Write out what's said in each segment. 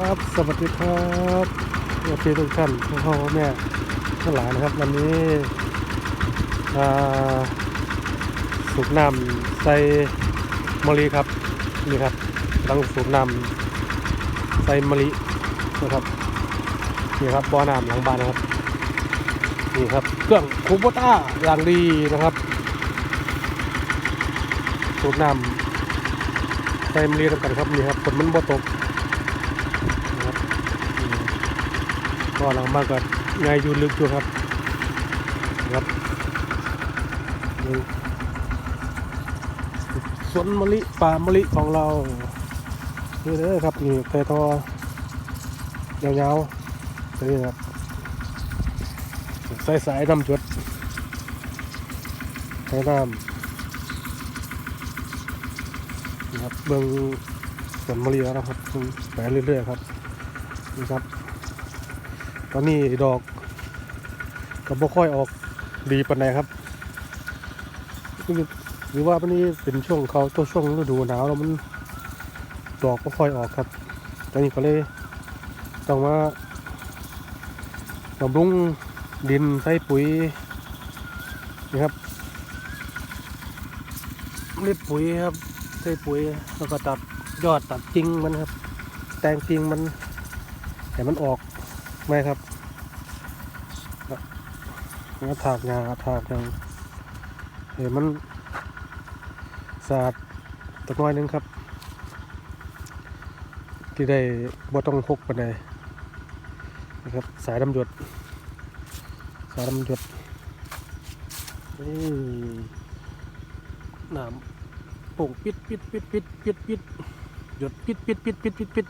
ครับสวัสดีครับเอนพี่ทุกท่านพ่อพ่อแม่ทั้งหลายนะครับ วันนี้สูบน้ำใส่มะลิครับนี่ครับกำลังสูบน้ำใส่มะลินะครับนี่ครับบ่อน้ำหลังบ้านนะครับนี่ครับเครื่องคูโบต้าอย่างดีนะครับสูบน้ำใส่มะลิทำกันครับนี่ครับฝนมันบ่ตก นะครับอืม ก็หลังบ้านก็ไงอยู่ลึกอยู่ครับนะครับนี่สวนมะลิป่ามะลิของเรานี่เลยครับนี่ไฟทอยาวๆนี่ครับสายสายๆน้ำจุดใช้น้ำนี่ครับเบื้องสวนมะลิแล้วนะครับไปเรื่อยๆครับนี่ครับ ตอนนี้ดอกก็บ่ค่อยออกดีปานใดครับ หรือว่าวันนี้เป็นช่วงเขาตัวช่วงฤดูหนาวแล้วมันดอกบ่ค่อยออกครับ ตอนนี้ก็เลยต้องมาบำรุงดินใส่ปุ๋ยนี่ครับเม็ดปุ๋ยครับใส่ปุ๋ยแล้วก็ตัดยอดตัดจริงมันครับ แตงจริงมันให้มันออก ไหมครับแล้วถากยาถากยางเห็นมันสะอาดตะน้อยนึงครับ ที่ได้บ่ต้องพกไปไหนนะครับ สายดำหยดสายดำหยดนี่น้ำโป่งปิดปิดปิดปิดปิดปิดหยดปิดปิดปิดปิดปิดปิด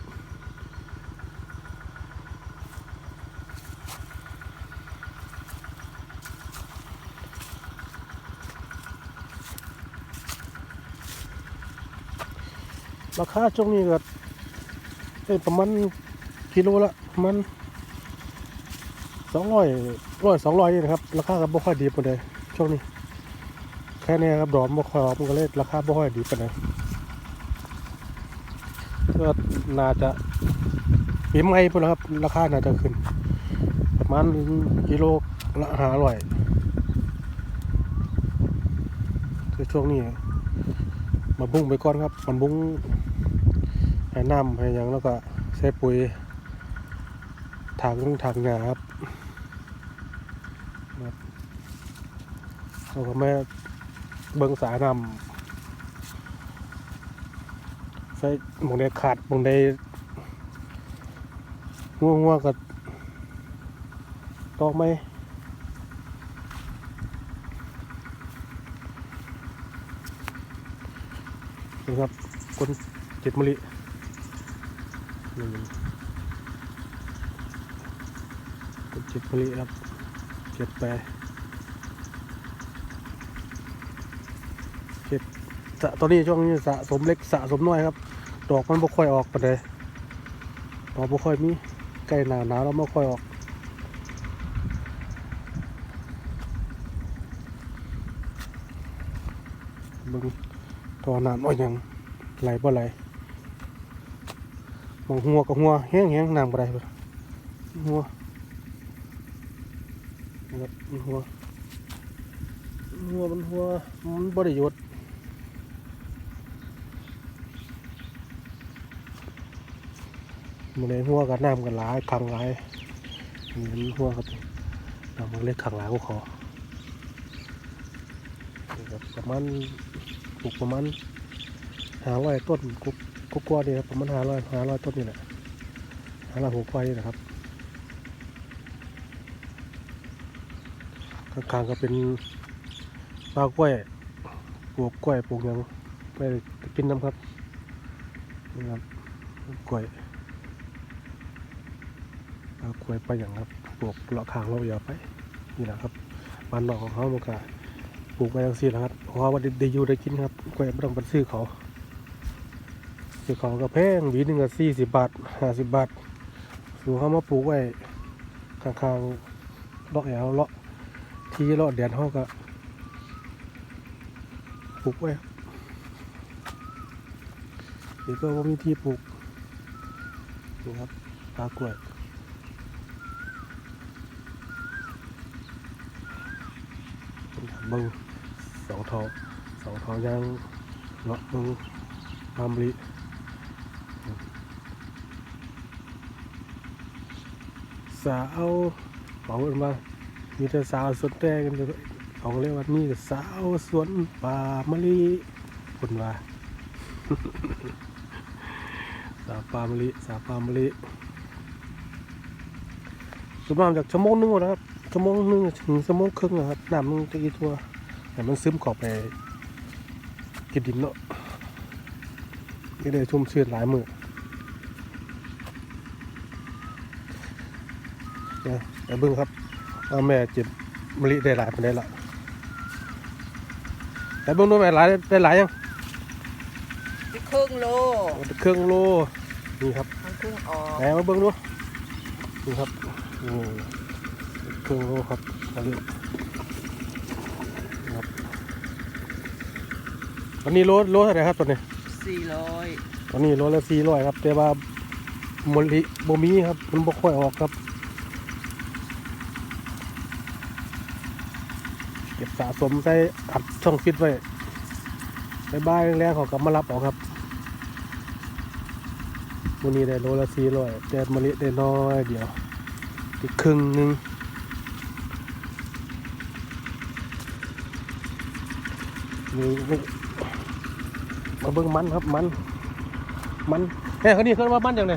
ราคาช่วงนี้ก็ได้ประมาณกิโลละประมาณสองร้อยร้อยสองร้อยนี่นะครับ ราคาก็บ่ค่อยดีปานใดช่วงนี้ แค่นี้ครับดอกบ่ค่อยออกมันก็เลยราคาบ่ค่อยดีปานใดก็น่าจะปีใหม่พุ่นครับราคาน่าจะขึ้น ประมาณกิโลละห้าร้อยคือช่วงนี้มาบุ้งไปก่อนครับมันบุ้ง ให้น้ำให้ยังแล้วก็ใส่ปุ๋ยถางถางหญ้าครับครับเราก็แม่เบิ้งสาน้ำใส่หมองใดขาดหมองใดง่วงง่วงก็ตอกไหมนี่ครับคนเจ็ดมลิ นี่คนเจ็ดมะลิครับเจ็ดแปรเจ็ดสะตอนนี้ช่วงนี้สะสมเล็กสะสมน้อยครับ ดอกมันบ่ค่อยออกปานใดดอกบ่ค่อยมีใกล้หนาหนาวแล้วไม่ค่อยออกบิ่งตอนน้ำว่าหยังไหลบ่ไหล มองหัวกับหัวแห้งแห้งน้ำบ่ได้เบิ่งหัวนะครับหัวหัวมันหัวมันบ่ได้หยดมันในหัวกับน้ำกันหลายขังหลายนี่มันหัวครับน้ำมันเล็กขังหลายกว่าเขานี่ครับประมาณปลูกประมาณหาร้อยต้นกุ๊ก กุ๊กว่านี่ครับประมาณหาร้อยหาร้อยต้นนี่แหละหาร้อยหัวควายนี่แหละครับข้างๆก็เป็นปลากล้วยปลูกกล้วยปลูกหยังไปกินน้ำครับนี่ครับกล้วยปลากล้วยไปอย่างครับปลูกเลาะขางเราอย่าไปนี่แหละครับบ้านนอกของเขามันก็ปลูกไปทั้งสี่แหละครับเพราะว่าได้อยู่ได้กินครับกล้วยไม่ต้องไปซื้อเขา ซื้อของก็แพงหวีหนึ่งก็สี่สิบบาทห้าสิบบาทสูเขามาปลูกไว้ข้างๆเลาะแอวเลาะที่เลาะแดนเขาก็ปลูกไว้นี่ก็บ่ามีที่ปลูกนี่ครับปลากล้วยบิ้งเสาทอเสาทอย่างเลาะบิ้งมามลิ สาวบอกกันมามีแต่สาวสวนแตกันอยู่เขาก็เรียกว่านี่สาวสวนป่ามะลิคนว่าสาปามะลิสาปามะลิสุดมาจากชั่วโมงนึงหมดนะครับชั่วโมงนึงถึงชั่วโมงครึ่งนะครับน้ำมันจะกี่ทั่วแต่มันซึมเขอบไปกินดินเนาะนี่เลยชุ่มชื้นหลายมือ เนี่ยเดี๋ยวเบิ่งครับว่าแม่เจ็บมะลิได้หลายปานใดละแต่เบิ่งดูแม่หลายได้หลายยังครึ่งโลเครื่องโลนี่ครับมันครึ่งออกไหนมาเบิ่งดูนี่ครับนี่เครื่องโลครับมาเรื่อยครับวันนี้โลโลเท่าไหร่ครับตัวนี้สี่ร้อยตอนนี้โลละสี่ร้อยครับแต่ว่าโมลิโบมีครับมันบ่ค่อยออกครับ ก็บสะสมใส่อัดช่องฟิตไว้ไปบ้านแรงๆเขากลับมารับออกครับวันนี้ได้โลละสี่ร้อยแต่มะลิได้น้อยเดียวอีกครึ่งหนึ่งนี่มาเบิ่งมันครับมัน มันเฮ้ยเขานี่เขาว่ามันอย่างไร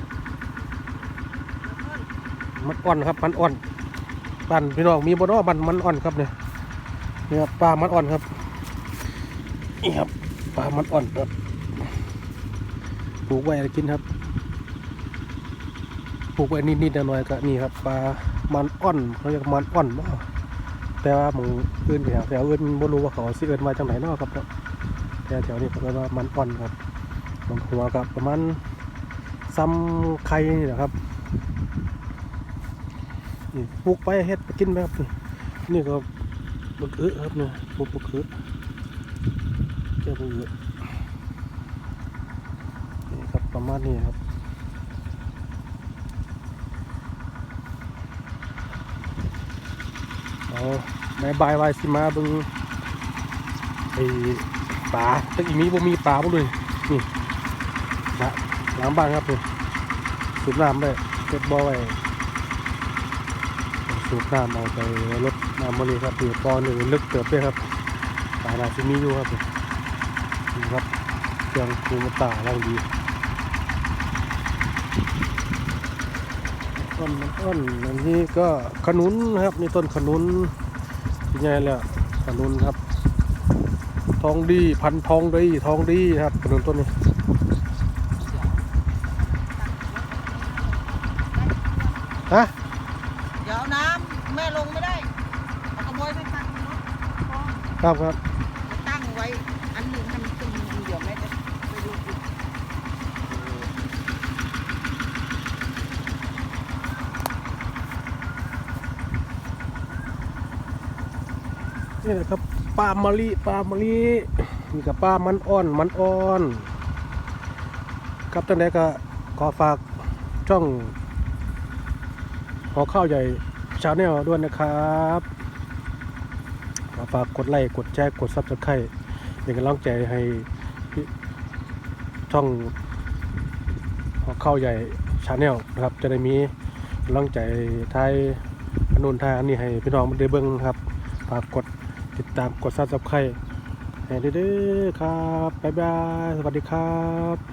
มันอ่อนครับมันอ่อนปั่นพี่น้องมีบนว่ามันมันอ่อนครับเนี่ย นี่ครับปลามันอ่อนครับ นี่ครับปลามันอ่อนครับปลูกไว้กินครับปลูกไว้นิดๆหน่อยๆก็นี่ครับปลามันอ่อนเขาเรียกมันอ่อนบ่แต่ว่าหมึงอื่นแถวแถวอื่นบ่รู้ว่าเขาสิเอิ้นมาจังไหนเนาะครับแต่แถวนี้เขาเรียกว่ามันอ่อนครับบางหัวกับประมาณซ้ำไข่นี่แหละครับนี่ปลูกไปเฮ็ดไปกินไปครับนี่ก็ บกเอื้อครับเนี่ยปลูกบกเอื้อเจ้าบกเอื้อนี่ครับประมาณนี้ครับเอาในบายวายสิมาบึงไอ้ปลาแตะอีมีบ่มีปลาบ่เลยนะหลังบ้านครับนี่สูบน้ำได้เก็บบ่อไว้ สูบน้ำเอาไปรถน้ำมันนี่ครับคือปอหนึ่งลึกเติบด้วยครับตาดาซิมีอยู่ครับนี่ครับเครื่องคูมตาร่างดีต้นมันต้นอันนี้ก็ขนุนครับนี่ต้นขนุนที่ไงแล้วขนุนครับ ทองดีพันทองดีทองดีครับขนุนต้นนี้ฮะ เดี๋ยวน้ำแม่ลงไม่ได้เอากระบอยไปตั้งเนาะ ครับครับตั้งไว้อันหนึ่งให้มันขึ้นเดี๋ยวแม่จะไปดูอีกนี่แหละครับปลามะลิปลามะลินี่กับปลามันอ่อนมันอ่อน ครับท่านใดก็ขอฝากช่องหอข้าวใหญ่ชาแนลด้วยนะครับ ฝากกดไลค์กดแชร์กดซับสไครต์เป็นกำลังใจให้พี่ช่องหอข้าใหญ่ชาแนลนะครับ จะได้มีกำลังใจไทยอนุนไทยอันนี้ให้พี่น้องได้เบิ่งนะครับฝากกดติดตามกดซับสไครต์ให้เด้อครับบ๊ายบายสวัสดีครับ